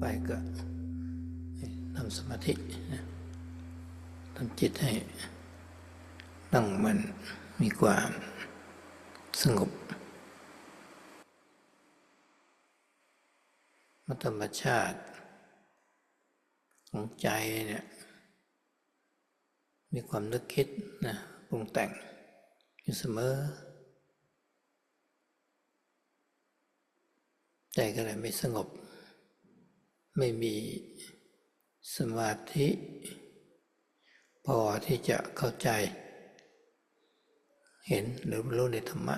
ไปก็ทำสมาธิทำจิตให้ตั้งมันมีความสงบมัธรรมชาติของใจเนี่ยมีความนึกคิดนะปรุงแต่งอยู่เสมอ ใจก็เลยไม่สงบ ไม่มีสมาธิ พอที่จะเข้าใจ เห็นหรือรู้ในธรรมะ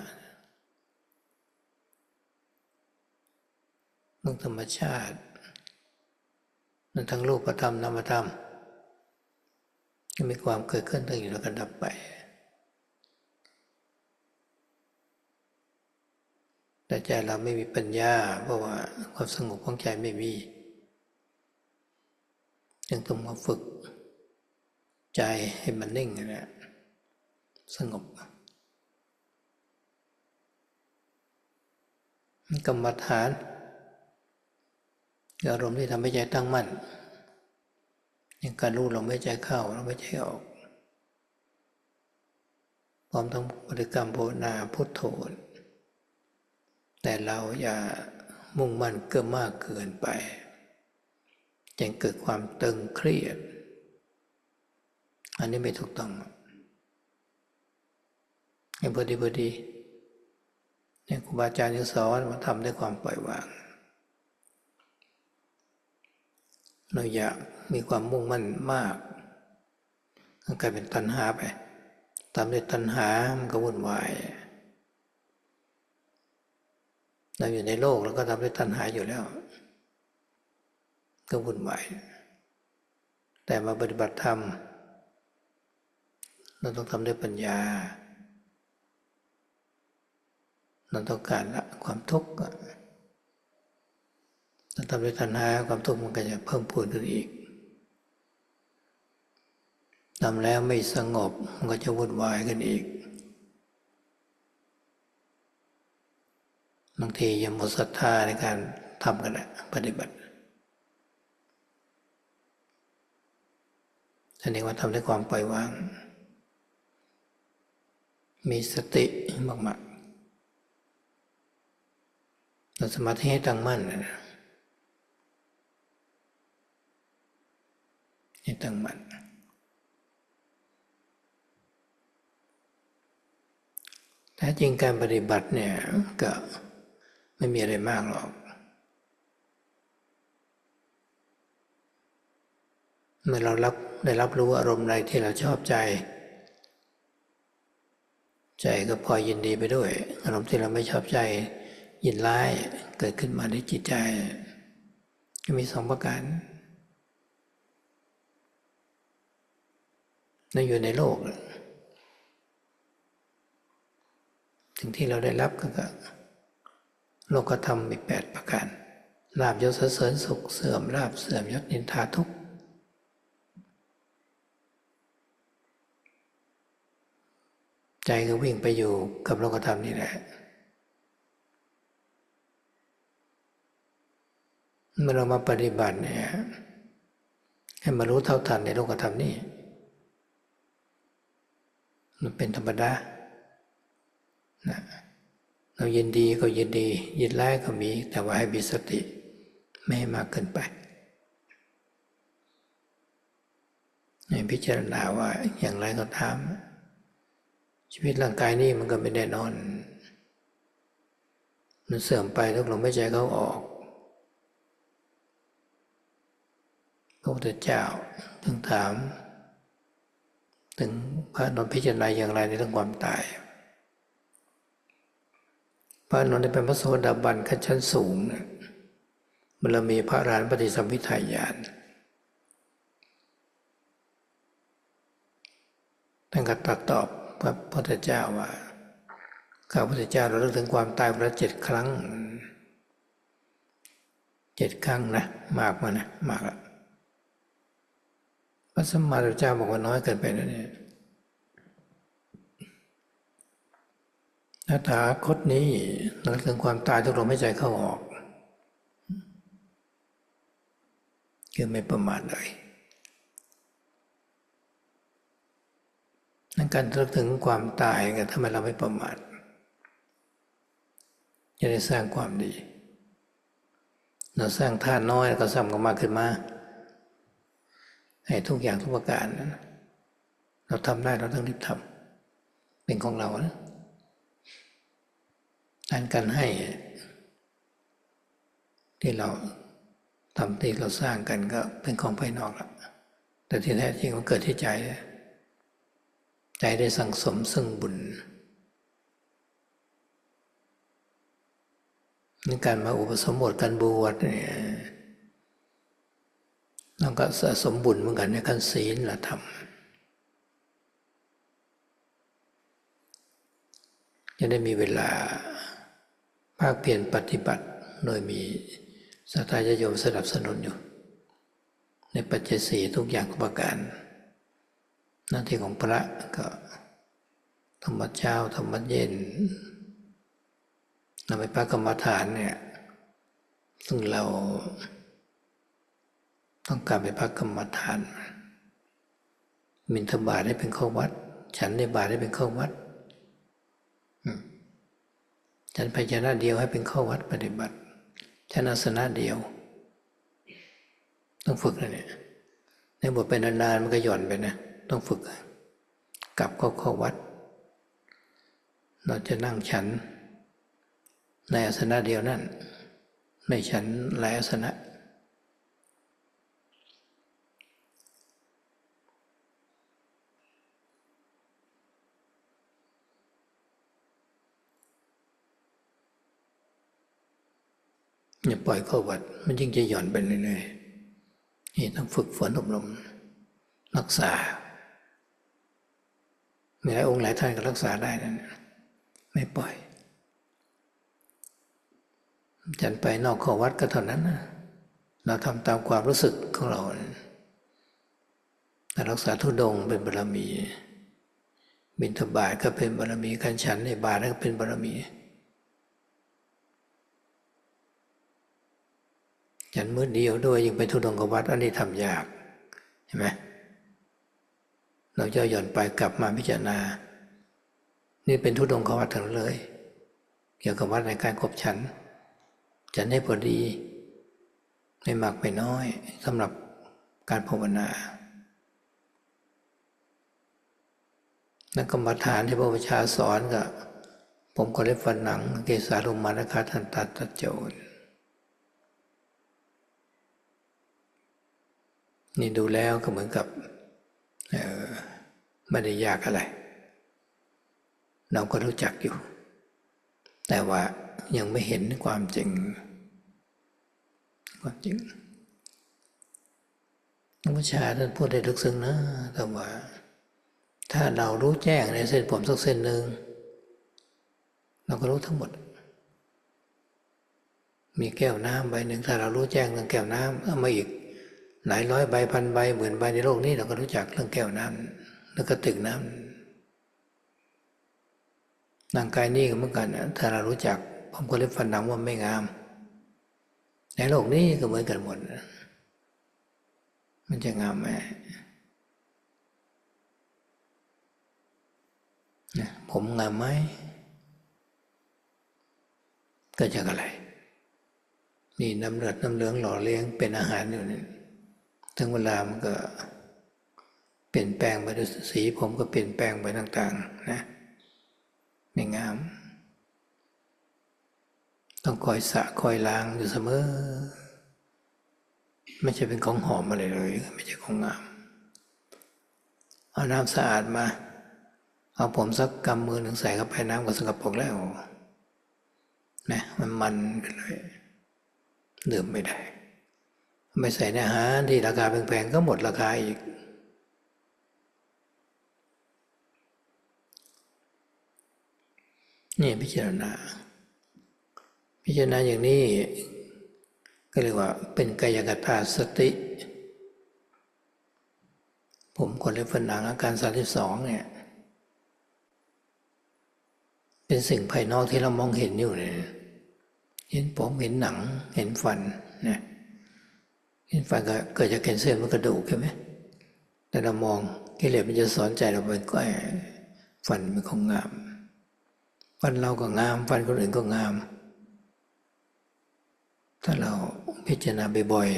เรื่องธรรมชาตินันทั้งรูปธรรมนามธรรมก็มีความเกิดขึ้นตั้งอยู่แล้วก็ดับไป แต่ใจเราไม่มีปัญญา เพราะว่าความสงบของใจไม่มี จึงต้องมาฝึก ใจให้มันนิ่งนะสงบ กรรมฐานอารมณ์ที่ทำให้ใจตั้งมั่นอย่างการรู้ลมหายใจเข้าลมหายใจออกพร้อมทั้งบริกรรมโภนาพุทโธแต่เราอย่ามุ่งมั่นเกินมากเกินไป จนเกิดความตึงเครียด อันนี้ไม่ถูกต้องให้พอดีพอดีเนี่ยครูบาอาจารย์ยังสอนมาทำด้วยความปล่อยวาง เราอยากมีความมุ่งมั่นมากก็กลายเป็นตัณหาไปตามด้วยตัณหา มันก็วุ่นวายเราอยู่ในโลกแล้วก็ทำด้วยตัณหาอยู่แล้ว ก็วุ่นวายแต่มาปฏิบัติธรรม เราต้องทำด้วยปัญญา เราต้องการละความทุกข์เราทำด้วยตัณหาความทุกข์มันก็จะเพิ่มพูนขึ้นอีกทำแล้วไม่สงบมันก็จะวุ่นวายกันอีกบางทียังหมดศรัทธาในการทำกันแหละปฏิบัติ แสดงว่าทำด้วยความปล่อยวาง มีสติมากๆเราสมาธิให้ตั้งมั่นนะให้ตั้งมั่นแท้จริงการปฏิบัติเนี่ยก็ไม่มีอะไรมากหรอก เมื่อเรารับได้รับรู้อารมณ์ใดที่เราชอบใจ ใจก็พอยินดีไปด้วย อารมณ์ที่เราไม่ชอบใจ ยินร้ายเกิดขึ้นมาในจิตใจก็มีสองประการนั่นอยู่ในโลกสิ่งที่เราได้รับก็คือโลกธรรมมีแปดประการลาบยศเสริญสุขเสื่อมลาบเสื่อมยศนินทาทุกข์ ใจก็วิ่งไปอยู่กับโลกธรรมนี่แหละ เมื่อเรามาปฏิบัติเนี่ยให้มารู้เท่าทันในโลกธรรมนี่มันเป็นธรรมดานะเรายินดีก็ยินดี ยินร้ายก็มี แต่ว่าให้มีสติ ไม่ให้มากเกินไปให้พิจารณาว่าอย่างไรก็ตาม ชีวิตร่างกายนี่มันก็ไม่แน่นอน มันเสื่อมไปทุกลมไม่ใจเขาออกพระพุทธเจ้าถึงถาม ถึงพระนนพิจารณาอย่างไรในเรื่องความตาย พระนนท์ได้เป็นพระโสดาบันขั้นชั้นสูงนะมันมีพระรานปฏิสัมพิทายานท่านก็ตัดตอบ พระพุทธเจ้าว่าข้าพุทธเจ้าเราเลิกถึงความตายวันละเจ็ดครั้งเจ็ดครั้งนะมากมานะมากละพระสมมาสัมพุทธเจ้าบอกว่าน้อยเกินไปนะเนี่ยถ้าถาคตนี้เราถึงความตายทุกลมหายใจเข้าออก คือไม่ประมาทเลย นั่นการระลึกถึงความตายก็ทำให้เราไม่ประมาทจะได้สร้างความดี เราสร้างท่านน้อยก็ซ้ำกันมากขึ้นมาให้ทุกอย่างทุกประการนั้นเราทำได้เราต้องรีบทำเป็นของเรานะการการให้ที่เราทำที่เราสร้างกันก็เป็นของภายนอกแล้วแต่ที่แท้จริงมันเกิดที่ใจ ใจได้สั่งสมซึ่งบุญนี่การมาอุปสมบทการบวชเนี่ยเราก็สะสมบุญเหมือนกันในการศีลละธรรมจะได้มีเวลาภาคเพียรปฏิบัติโดยมีสัตยาโยมสนับสนุนอยู่ ในปัจเจศีทุกอย่างกประการ หน้าที่ของพระก็ธรรมเช้าธรรมเย็นเราไปพักกรรมฐานเนี่ยซึ่งเราต้องการไปพักกรรมฐาน มินทบาทได้เป็นข้อวัด ฉันในบาทได้เป็นข้อวัดฉันพยานะเดียวให้เป็นข้อวัดปฏิบัติ ฉันอาสนะเดียว ต้องฝึกนะเนี่ยในบทเป็นนานๆมันก็หย่อนไปนะ ต้องฝึก กลับเข้าข้อวัด เราจะนั่งฉัน ในอาสนะเดียวนั่น ไม่ฉันหลายอาสนะอย่าปล่อยเข้าวัด มันยิ่งจะหย่อนไปเรื่อยๆนี่ต้องฝึกฝนอบรมรักษา มีหลายองค์หลายท่านก็รักษาได้นะไม่ปล่อยจันไปนอกข้อวัดก็เท่านั้นนะเราทำตามความรู้สึกของเราแต่รักษาทุดงเป็นบารมี บิณฑบาตก็เป็นบารมีการฉันในบาตก็เป็นบารมีฉันมืดเดียวด้วยยังไปทุดงกับวัดอันนี้ทำยาก เห็นไหม เราจะหย่อนไปกลับมาพิจารณา นี่เป็นทุดงกวัดทั้งเลย เกี่ยวกับวัดในการกบฉัน ฉันให้พอดี ไม่มากไม่น้อยสำหรับการภาวนานักกรรมฐานที่พระพุทธเจ้าสอนก็ผมก็ได้ฟันหนัง เกสาลุมานะคะทันตัดตัดโจรนี่ดูแล้วก็เหมือนกับ ไม่ได้ยากอะไร เราก็รู้จักอยู่ แต่ว่ายังไม่เห็นความจริง ความจริงนักวิชาท่านพูดได้ลึกซึ้งนะแต่ว่า ถ้าเรารู้แจ้งในเส้นผมสักเส้นหนึ่งเราก็รู้ทั้งหมด มีแก้วน้ำใบหนึ่งถ้าเรารู้แจ้งเรื่องแก้วน้ำเอามาอีกหลายร้อยใบพันใบหมื่นใบในโลกนี้เราก็รู้จักเรื่องแก้วน้ำ แล้วก็ตึกน้ำร่างกายนี้ก็เหมือนกันนะถ้าเรารู้จักผมก็เล็บฟันหนังว่าไม่งาม ในโลกนี้ก็เหมือนกันหมด มันจะงามไหมผมงามไหมก็จะอะไร นี่น้ำเลือดน้ำเหลืองหล่อเลี้ยงเป็นอาหารอยู่นี่ถึงเวลามันก็ เปลี่ยนแปลงไปด้วยสีผมก็เปลี่ยนแปลงไปต่างๆนะไม่งาม ต้องคอยสะคอยล้างอยู่เสมอ ไม่ใช่เป็นของหอมอะไรเลย ไม่ใช่ของงาม เอาน้ำสะอาดมา เอาผมสักกำมือหนึ่งใส่เข้าไปน้ำก็สกปรกแล้วนะมันมันกันเลยดื่มไม่ได้ ไม่ใส่ในอาหารที่ราคาแพงๆก็หมดราคาอีก นี่พิจารณา พิจารณาอย่างนี้ ก็เรียกว่าเป็นกายกตาสติ ผมคนเล็บฝันหนังอาการสาสิบสองเนี่ย เป็นสิ่งภายนอกที่เรามองเห็นอยู่เนี่ยเห็นผมเห็นหนังเห็นฟันนี่ยเห็นฟันก็เกิดจากแขนเส้นมันกระดูกใช่ไหมแต่เรามองกิเลสมันจะสอนใจเราไปก็ฟันมันคงงาม ฟันเราก็งาม ฟันคนอื่นก็งาม ถ้าเราพิจารณาบ่อย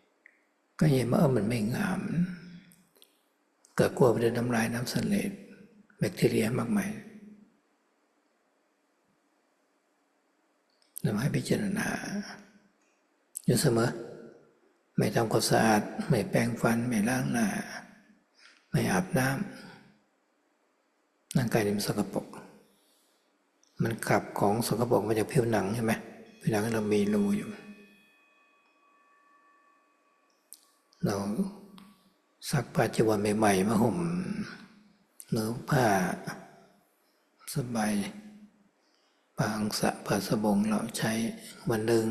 ๆก็เห็นว่าเออมันไม่งาม เกิดกลัวไปด้วยน้ำลายน้ำเสลดแบคทีเรียมากมายนำให้พิจารณา อยู่เสมอ ไม่ทำความสะอาด ไม่แปรงฟัน ไม่ล้างหน้า ไม่อาบน้ำร่างกายมันสกปรก มันขับของสกปรกมาจากผิวหนังใช่ไหมผิวหนังเรามีรูอยู่ เราซักผ้าจีวรใหม่ๆมาห่มหรือผ้าสบายผ้างสะผ้าสบงเราใช้วันหนึ่ง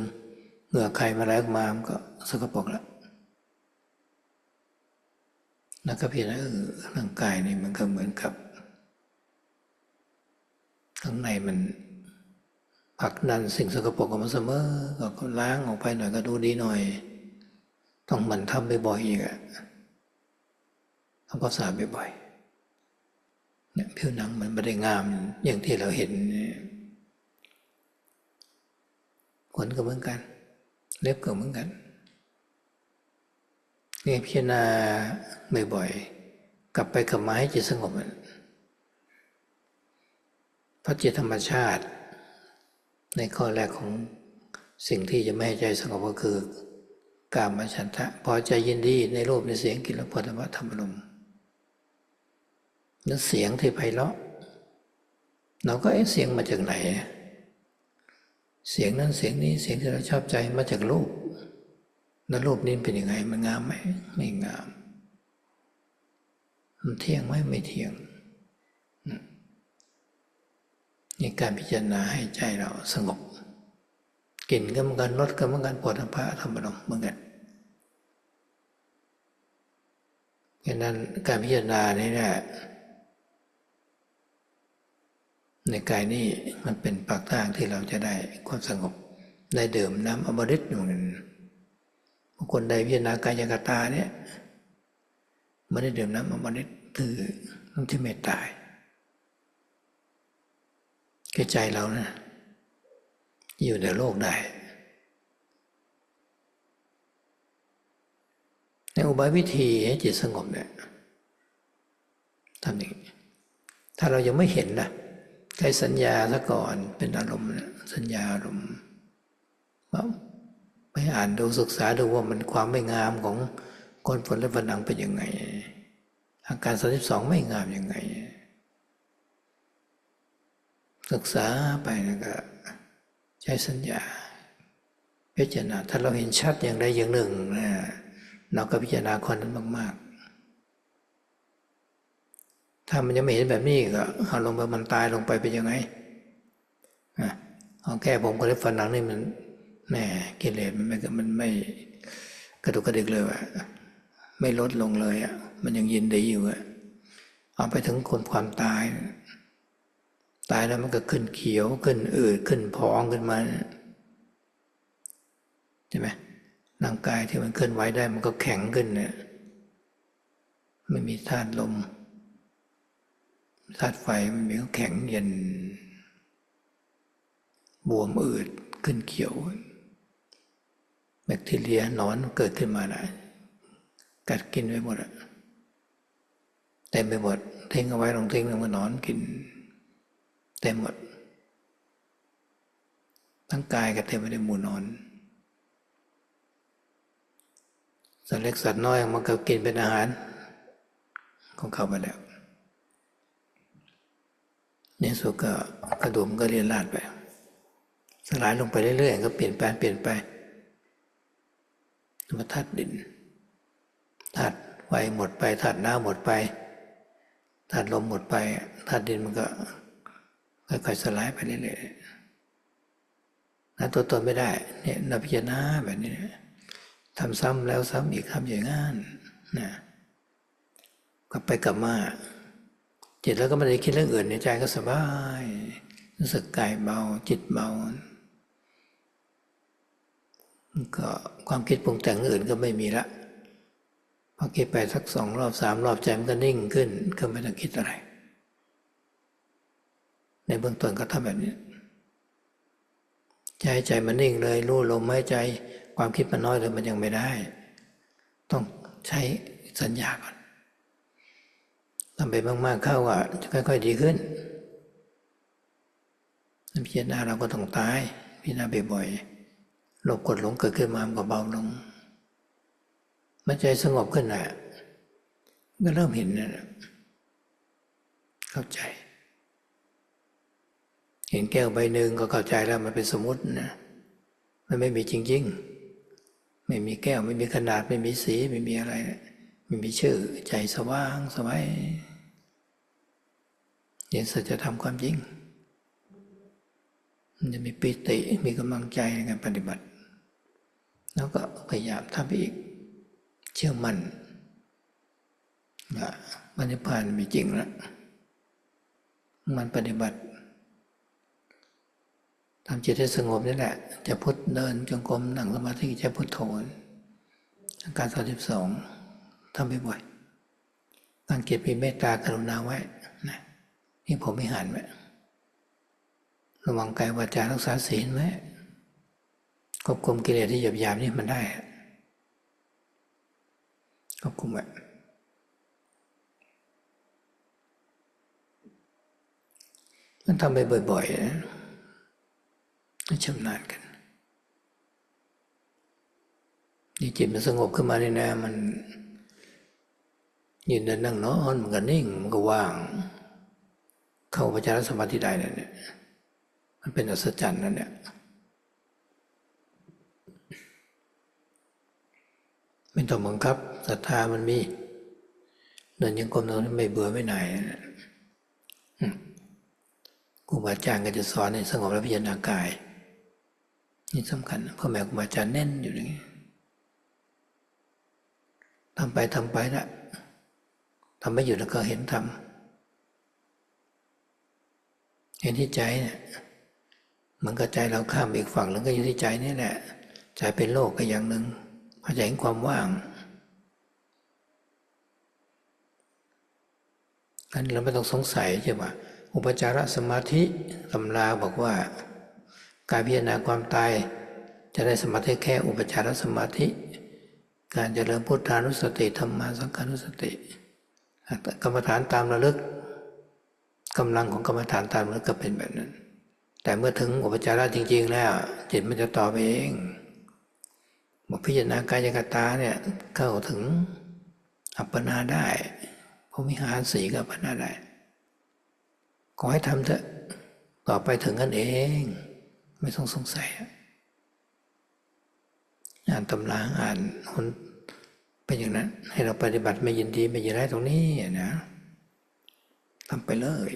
เหงื่อใครมาแล้วมามันก็สกปรกแล้วแล้วก็เพียงเออร่างกายนี่มันก็เหมือนกับ ข้างในมันผักดันสิ่งสกปรกออกมาเสมอก็ล้างออกไปหน่อยก็ดูดีหน่อย ต้องหมันทำบ่อยๆอีกอะทำความสะอาดบ่อยๆเนี่ยผิวหนังมันไม่ได้งามอย่างที่เราเห็นขนก็เหมือนกัน เล็บก็เหมือนกันเนี่ยพิจารณาบ่อยๆกลับไปกลับมาให้จิตสงบมัน เพราะจิตธรรมชาติ ในข้อแรกของสิ่งที่จะไม่ให้ใจสงบก็คือกามฉันทะพอใจยินดีในรูปในเสียงกิรสผลิตธรรมลมนั่นเสียงที่ไพเราะเราก็เอ๊เสียงมาจากไหน เสียงนั้นเสียงนี้เสียงที่เราชอบใจมาจากรูปแล้วรูปนี้เป็นยังไงมันงามไหมไม่งาม มันเที่ยงไหมไม่เที่ยง นี่การพิจารณาให้ใจเราสงบกลิ่นก็เหมือนกันรสก็เหมือนกันปวดพระธรรมลมเหมือนกันดังนั้นการพิจารณานี่แหละในกายนี้มันเป็นปากทางที่เราจะได้ความสงบได้เดิมน้ำอมฤตอยู่นั่นบางคนได้พิจารณากายกตาเนี่ยไม่ได้เดิมน้ำอมฤตคือน้ำที่ไม่ตาย แก่ใจเรานะอยู่ในโลกได้ในอุบายวิธีให้จิตสงบเนี่ยทำอย่างนี้ถ้าเรายังไม่เห็นนะใช้สัญญาซะก่อนเป็นอารมณ์สัญญาอารมณ์ว่าไปอ่านดูศึกษาดูว่ามันความไม่งามของก้อนฝนและผนังเป็นยังไง อาการสาสิบสองไม่งามยังไง ศึกษาไปนะก็ใช้สัญญา พิจารณาถ้าเราเห็นชัดอย่างใดอย่างหนึ่งนะเราก็พิจารณาคนนั้นมากๆ ถ้ามันยังไม่เห็นแบบนี้ก็เอาลงไปมันตายลงไปเป็นยังไงเอาแก้ผมก็เล็บฟันหนังนี่มันแหมกิเลสมันไม่มันไม่กระดุกกระดิกเลยอะไม่ลดลงเลยอะมันยังยินดีอยู่อะเอาไปถึงคนความตาย ตายแล้วมันก็ขึ้นเขียวขึ้นอืดขึ้นพองขึ้นมาใช่ไหมร่างกายที่มันเคลื่อนไหวได้มันก็แข็งขึ้นเนี่ยไม่มีธาตุลมธาตุไฟมันมีก็แข็งเย็นบวมอืดขึ้นเขียว แบคทีเรียนอนเกิดขึ้นมาได้กัดกินไปหมดอะเต็มไปหมดทิ้งเอาไว้ลองทิ้งลงมานอนกิน เต็มหมด ทั้งกายก็เต็มไปด้วยหมูนอนสัตว์เล็กสัตว์น้อยมันก็กินเป็นอาหาร ของเขาไปแล้วในสุดก็กระดูมก็เรียนลาดไป สลายลงไปเรื่อยๆก็เปลี่ยนแปลงเปลี่ยนไปมาธาตุดินธาตุไฟหมดไปธาตุน้ำหมดไปธาตุลมหมดไปธาตุดินมันก็ ค่อยๆสลายไปเรื่อยๆนะตัวตนไม่ได้ เนี่ยนับพิจารณาแบบนี้ทำซ้ำแล้วซ้ำอีกทำอย่างนั้นนะกลับไปกลับมาจิตแล้วก็ไม่ได้คิดเรื่องอื่นในใจก็สบาย รู้สึกกายเบาจิตเบาก็ความคิดปรุงแต่งอื่นก็ไม่มีละพอคิดไปสักสองรอบสามรอบใจมันก็นิ่งขึ้นก็ไม่ต้องคิดอะไร ในเบื้องต้นก็ทำแบบนี้ใจใจมันนิ่งเลยรู้ลมหายใจความคิดมันน้อยเลยมันยังไม่ได้ ต้องใช้สัญญาก่อนทำไปมาก ๆ เข้าอะจะค่อย ๆ ดีขึ้นพิจารณาเราก็ต้องตายพิจารณาบ่อยๆหลบกดหลงเกิดขึ้นมามันก็เบาลง มันใจสงบขึ้นแหละก็เริ่มเห็นนะเข้าใจ เห็นแก้วใบหนึ่งก็เข้าใจแล้วมันเป็นสมมตินะมันไม่มีจริง ๆ ไม่มีแก้วไม่มีขนาดไม่มีสีไม่มีอะไร ไม่มีชื่อใจสว่างสบายเห็นสัจธรรมความจริงมันจะมีปิติมีกำลังใจในการปฏิบัติ แล้วก็พยายามทำอีก เชื่อมั่นว่ามันจะผ่านมีจริงแล้วมันปฏิบัติ ทำจิตให้สงบนี่แหละ จะพุทธเดินจงกรมนั่งสมาธิจะพุทโธการสามสิบสองทำบ่อยๆตั้งจิตมีเมตตากรุณาไว้นะนี่ผมไม่หันไว้ระวังกายวาจารักษาศีลไว้ควบคุมกิเลสที่หยาบๆนี่มันได้ควบคุมไว้มันทำไปบ่อยๆนะ ชำนาญกันนี่จิตมันสงบขึ้นมาเนี่ยนะมันยืนเดินนั่งนอนมันก็นิ่งมันก็ว่าง เข้าปัจจารสมาธิได้เนี่ยมันเป็นอัศจรรย์นั่นเนี่ยไม่ต้องบังคับศรัทธามันมีเดินยังกรมเราไม่เบื่อไม่หน่ายครูบาอาจารย์ก็จะสอนให้สงบและพิจารณากาย นี่สำคัญพ่อแม่ครูบาอาจารย์เน้นอยู่อย่างนี้ทำไปทำไปละทำไม่หยุดแล้วก็เห็นทำเห็นที่ใจเนี่ยมันก็ใจเราข้ามอีกฝั่งแล้วก็อยู่ที่ใจนี่แหละใจเป็นโลกก็อย่างหนึ่งพอใจเห็นความว่างอันเราไม่ต้องสงสัยใช่ไหมอุปจารสมาธิตำราบอกว่า การพิจารณาความตาย จะได้สมาธิแค่อุปจารสมาธิ การเจริญพุทธานุสติธรรมาสังขานุสติกรรมฐานตามระลึกกำลังของกรรมฐานตามระลึกก็เป็นแบบนั้น แต่เมื่อถึงอุปจาระจริง ๆ แล้วจิตมันจะต่อไปเองบอกพิจารณากายกตาเนี่ยเข้าถึงอัปปนาได้พรมิหารสีก็อัปปนาได้ขอให้ทำเถอะต่อไปถึงกันเอง ไม่ต้องสงสัย อ่านตำราอ่านคนเป็นอย่างนั้น ให้เราปฏิบัติไม่ยินดีไม่ยินร้ายตรงนี้นะทำไปเลย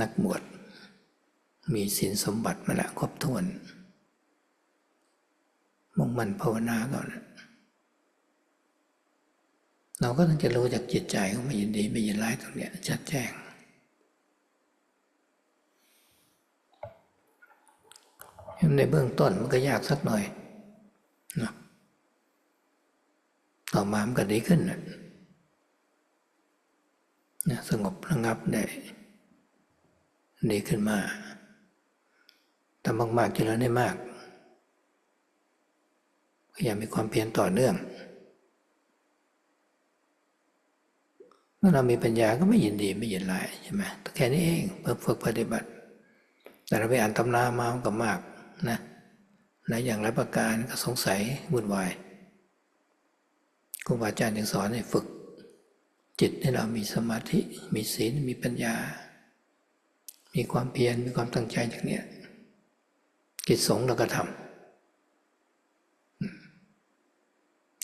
นักบวชมีสินสมบัติมาละครบถ้วนมุ่งมั่นภาวนาก่อน เราก็ต้องจะรู้จากจิตใจของไม่ยินดีไม่ยินร้ายตรงเนี้ยชัดแจ้ง ในเบื้องต้นมันก็ยากสักหน่อยนะต่อมามันก็ดีขึ้นนะสงบระงับได้ดีขึ้นมาทำมากๆจะแล้วได้มากพยายามมีความเพียรต่อเนื่องเมื่อเรามีปัญญาก็ไม่ยินดีไม่ยินร้ายใช่ไหมแค่นี้เองเพื่อฝึกปฏิบัติ แต่เราไปอ่านตำรามาก็มาก นะในอย่างไรประการก็สงสัยวุ่นวายครูบาอาจารย์ยังสอนให้ฝึก จิตให้เรามีสมาธิ มีศีลมีปัญญา มีความเพียรมีความตั้งใจอย่างเนี้ยกิจสงเราก็ทำ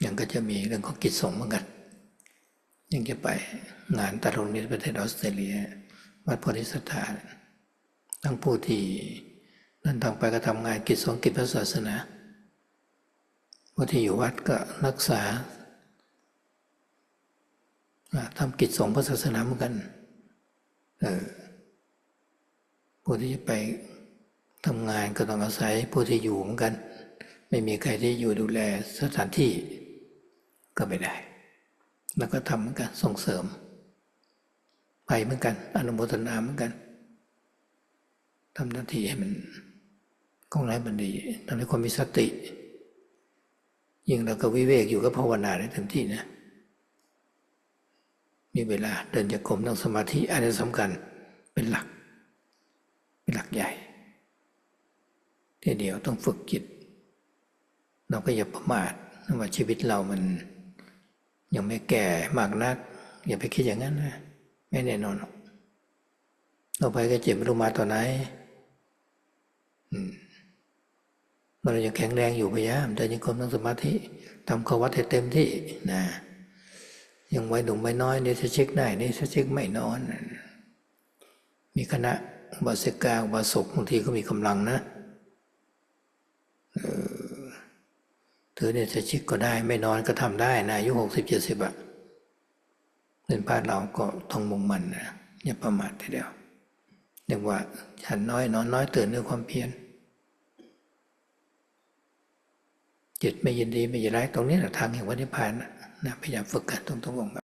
อย่างก็จะมีเรื่องของกิจสงเหมือนกันยังจะไปงานตะลุงในประเทศออสเตรเลียวัดโพธิสถานทั้งผู้ที่ นั่นทางไปก็ทำงานกิจสงกิจพระศาสนาผู้ที่อยู่วัดก็รักษาทำกิจสงพระศาสนาเหมือนกันเออผู้ที่จะไปทำงานก็ต้องอาศัยผู้ที่อยู่เหมือนกัน ไม่มีใครที่อยู่ดูแลสถานที่ก็ไม่ได้ แล้วก็ทำเหมือนกันส่งเสริม ไปเหมือนกัน อนุโมทนาเหมือนกันทำหน้าที่ให้มัน คงไรมันดีทำให้คนมีสติ ยิ่งเราก็วิเวกอยู่ก็ภาวนาได้เต็มที่นะ มีเวลาเดินจงกรมนั่งสมาธิอันนี้สำคัญเป็นหลัก เป็นหลักใหญ่ทีเดียวต้องฝึกจิต เราก็อย่าประมาทว่าชีวิตเรามันยังไม่แก่มากนัก อย่าไปคิดอย่างนั้นนะไม่แน่นอนหรอกเราไปก็เจ็บไม่รู้มาตอนไหน อืม เมื่อเรายังแข็งแรงอยู่พยายามเดินยังกรมนั่งสมาธิทำขวัตให้เต็มที่นะยังไว้หนุ่มไม่น้อยเนี่ยจะเช็คได้นี่จะเช็คไม่นอน มีคณะบาสิกาบาสกบางทีก็มีกำลังนะเธอเนี่ยจะชิกก็ได้ ไม่นอนก็ทำได้นะอายุหกสิบเจ็ดสิบอะเป็นพาดเราก็ต้องมุ่งมันนะอย่าประมาททีเดียวเรียกว่าฉันน้อยนอนน้อยตื่นด้วยความเพียร จิตไม่ยินดีไม่ยินร้ายตรงนี้แหละทางแห่งวันิพพานนะนะพยายามฝึกกันตรงๆองค์